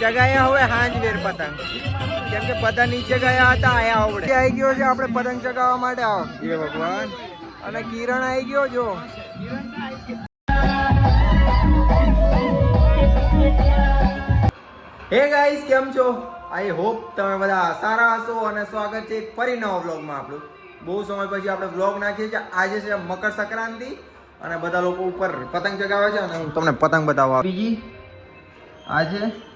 ચગાયા હવે હાંજ વેર પતંગ. કેમ કે પતંગ નીચે ગયા હતા આયા આવડે. આવી ગયો છે આપણે પતંગ ચગાવવા માટે આવો. એ ભગવાન. અને કિરણ આવી ગયો જો. હે ગાઈસ કેમ છો? આઈ હોપ તમે બધા સારા હશો અને સ્વાગત છે એક ફરી નવા વ્લોગમાં આપણું. બહુ સમય પછી આપણે વ્લોગ નાખીએ છીએ. આજે છે મકર સંક્રાંતિ અને બધા લોકો ઉપર પતંગ ચગાવે છે અને હું તમને પતંગ બતાવવા બીજી? આ છે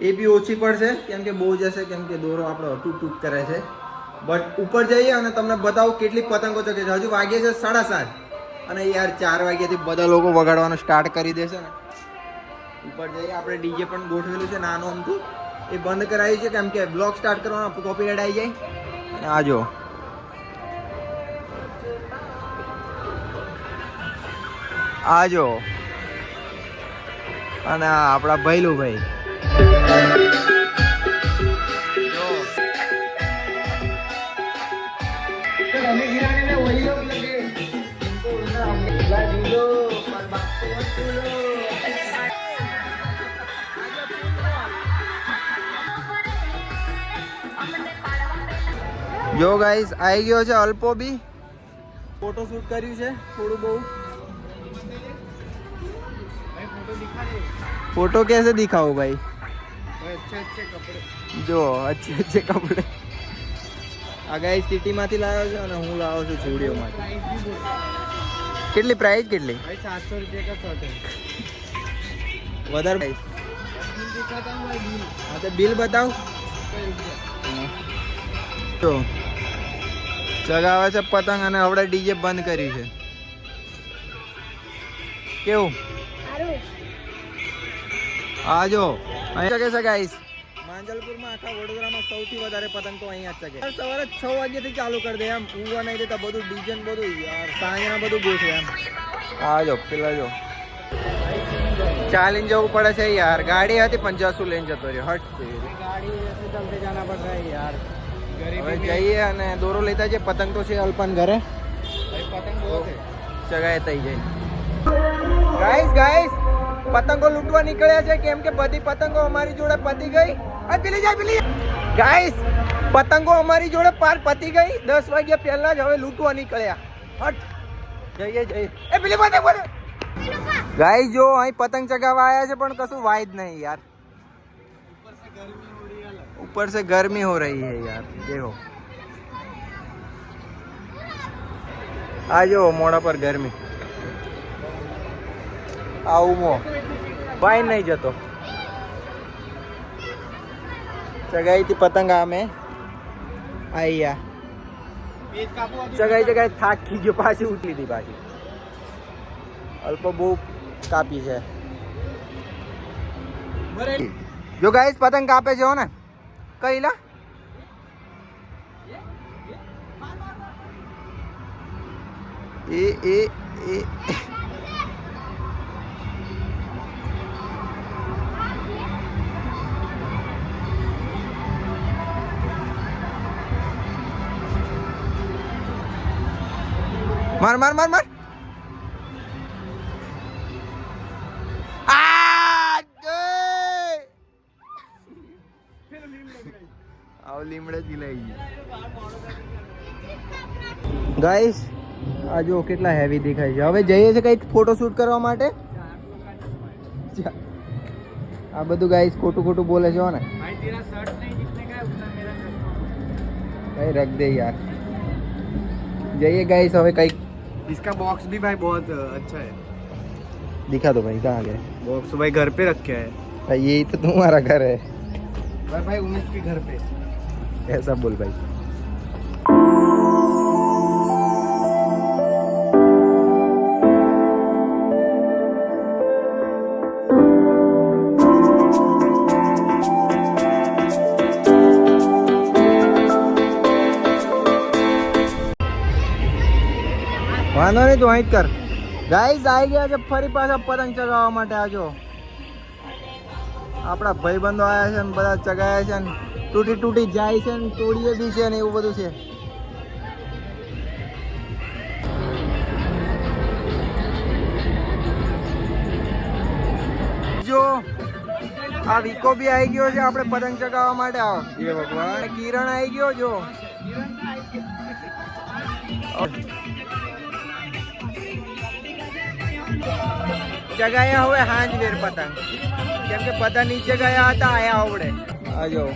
એ બી ઓછી પડશે, કેમ કે બહુ જશે કેમ કે દોરો આપણો અટૂક તૂટ કરે છે. બટ ઉપર જઈએ અને તમને બતાવું કેટલી પતંગો ચગે છે હજુ વાગે છે સાડા સાત. અને યાર ચાર વાગ્યાથી બધા લોકો વગાડવાનું સ્ટાર્ટ કરી દેશે ને. ઉપર જઈએ, આપણે ડીજે પણ ગોઠવેલું છે નાનું અમથું. એ બંધ કરાવ્યું છે, કેમ કે બ્લોગ સ્ટાર્ટ કરવાનો કોપીરાઇટ આવી જાય. અને આ જો આ જો અને આપણા ભૈલું ભાઈ જો ગાઈસ આવી ગયો છે અલ્પો બી. ફોટો શૂટ કર્યું છે થોડું બહુ. ફોટો કેસે દેખાવો ભાઈ? જો અચ્છે અચ્છે કપડે. આગાઈ સિટીમાંથી લાવ્યો છે અને હું લાવ્યો છું જુડિયોમાંથી કેટલી પ્રાઇસ કેટલી? સાતસો રૂપિયા કા શોર્ટ વધારે હા તો બિલ બતાવ. તો ચગાવે છે પતંગ અને હવે ડીજે બંધ કરી છે. કેવું? આજો અહીંયા ચગે છે ગાઈસ માંજલપુરમાં આખા વડોદરામાં સૌથી વધારે પતંગ તો અહીંયા જ ચગે સવારે છ વાગ્યાથી ચાલુ કરી દે એમ. ઉવા નહીં દેતા બધું ડીજન બધું યાર સાંજના બધું ગોઠવે એમ. હા જો પેલા જો. ચાલીને જવું પડે છે યાર. ગાડી હતી પણ જસુ લઈને જતો રહ્યો. હટ ગાડી જાના પડશે યાર હવે જઈએ અને દોરો લેતા જઈએ. પતંગ તો છે અલ્પન ઘરે. પતંગ ચગાય થઈ જાય ગાઈસ ગાઈસ પતંગો લૂંટવા નીકળ્યા છે. કેમ કે બધી પતંગો અમારી જોડે પતી ગઈ. પેલી જાય, પેલી ગાઈસ પતંગો અમારી જોડે પાર પતી ગઈ. દસ વાગ્યા પહેલા જ હવે લૂંટવા નીકળ્યા. હટ. જઈએ જઈએ. એ પેલી પતંગ બોલે ગાઈસ જો અહીં પતંગ ચગાવવા આવ્યા છે, પણ કશું વાય જ નહીં યાર. ઉપર સે ગરમી હો રહી હે યાર. દેખો. આ જો મોડા પર ગરમી. આ ઉમો ભાઈ નહીં જતો. ચગાઈથી પતંગ આમે. આયા ચગાઈ ચગાઈ થાકી ગયો, પાછી ઉતરી હતી પાછી. અલ્પ બહુ કાપી છે. જો ગાઈસ પતંગ કાપે છે ને. કઈ લા? એ એ એ. માર માર માર માર. લીમડે જ લઈ ગઈ ગાઈસ આ કેટલા હેવી દેખાય છે. હવે જઈએ છે કંઈક ફોટોશૂટ કરવા માટે. આ બધું ગાઈસ ખોટું ખોટું બોલે છે ને. કઈ રખ દે યાર. જઈએ ગાઈસ હવે કંઈક इसका बॉक्स भी भाई बहुत अच्छा है दिखा दो भाई कहाँ गए बॉक्स तो भाई घर पे रखे है भाई यही तो तुम्हारा घर है पर भाई उमेश के घर पे ऐसा बोल भाई વાંધો નહીં તું અહીં જ કર. ગાઈસ આવી ગયા છે ફરી પાછા પતંગ ચગાવવા માટે આજો આપણા ભાઈબંધો આવ્યા છે ને બધા ચગાયા છે ને. તૂટી તૂટી જાય છે ને તોડીએ બી છે ને એવું બધું છે. જો આ વિકો બી આવી ગયો છે આપણે પતંગ ચગાવવા માટે આવો. એ ભગવાન. કિરણ આવી ગયો જો. ચગાયા હવે હાંજ વેર પતંગ. કેમ કે પતંગ નીચે ગયા હતા, આયા આવડે. આજો.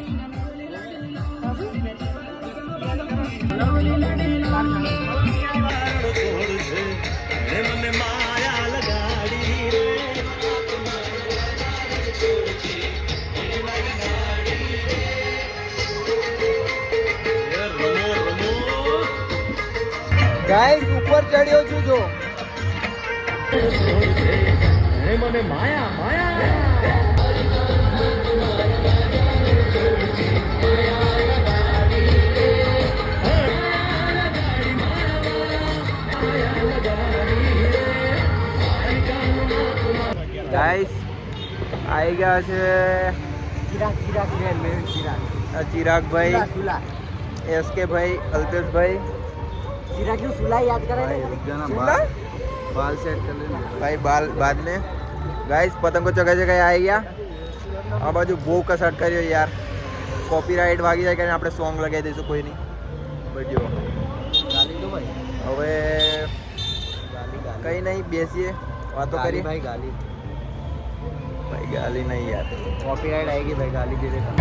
ગાય ઉપર ચડ્યો છું જો. ગાઈસ આવી ગયા છે ચિરાગ ચિરાગ મેં ચિરાગ. ચિરાગભાઈ એસકે ભાઈ અલ્પેશભાઈ. ચિરાગનું સુલા યાદ કરે ને? સુલા? બાલ સેટ કરી લે ભાઈ બાલ બાદ में गाइस પતંગો ચગા ચગા આવી ગયા આ બાજુ બહુ કસટ કર્યો યાર કોપીરાઇટ વાગી જાય કે આપણે સોંગ લગાવી દઈશું કોઈ નહીં બટ જો ગાલી દો ભાઈ હવે ગાલી ગાલી કઈ નહીં બેસીએ વાતો गाली કરી भाई गाली ભાઈ ગાલી નહીં યાર कॉपीराइट आएगी भाई गाली दे देता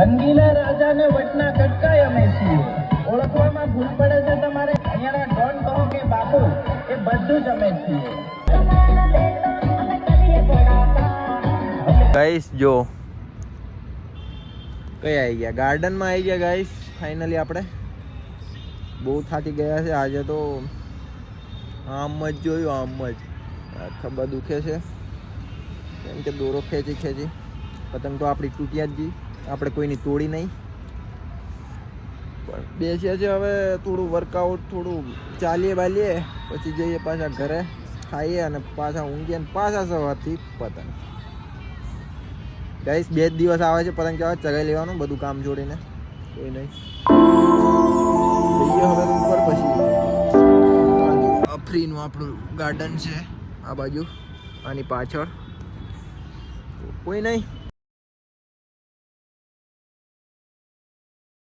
રંગીલા રાજાને વટના કટકાય અમે છીએ. ઓળખવામાં ભૂલ પડે છે તમારે અહીંયાના ડોન કહો કે બાપુ, એ બધું જ અમે છીએ. ગાઈસ જો. કઈ આવી ગયા? ગાર્ડનમાં આવી ગયા ગાઈસ ફાઇનલી આપણે. બહુ થાકી ગયા છે, આજે તો આમ જ જોયું, આમ જ. આ બધું દુખે છે. કેમ કે દોરો ખેંચી ખેંચી. પતંગ તો આપણી તૂટ્યા જ ગઈ આપણે કોઈની તોડી નહીં. પણ બેસીએ છીએ હવે થોડું વર્કઆઉટ થોડું ચાલીએ બાલીએ, પછી જઈએ પાછા ઘરે, ખાઈએ અને પાછા ઊંઘીએ અને પાછા સવારથી પતંગ. ગાઈસ બે જ દિવસ આવે છે પતંગ ચગાવવા, ચગાવી લેવાનું, બધું કામ જોડીને કોઈ નહીં. જઈએ હવે ઉપર પછી. ફ્રીનું આપણું ગાર્ડન છે, આ બાજુ, આની પાછળ. કોઈ નહીં.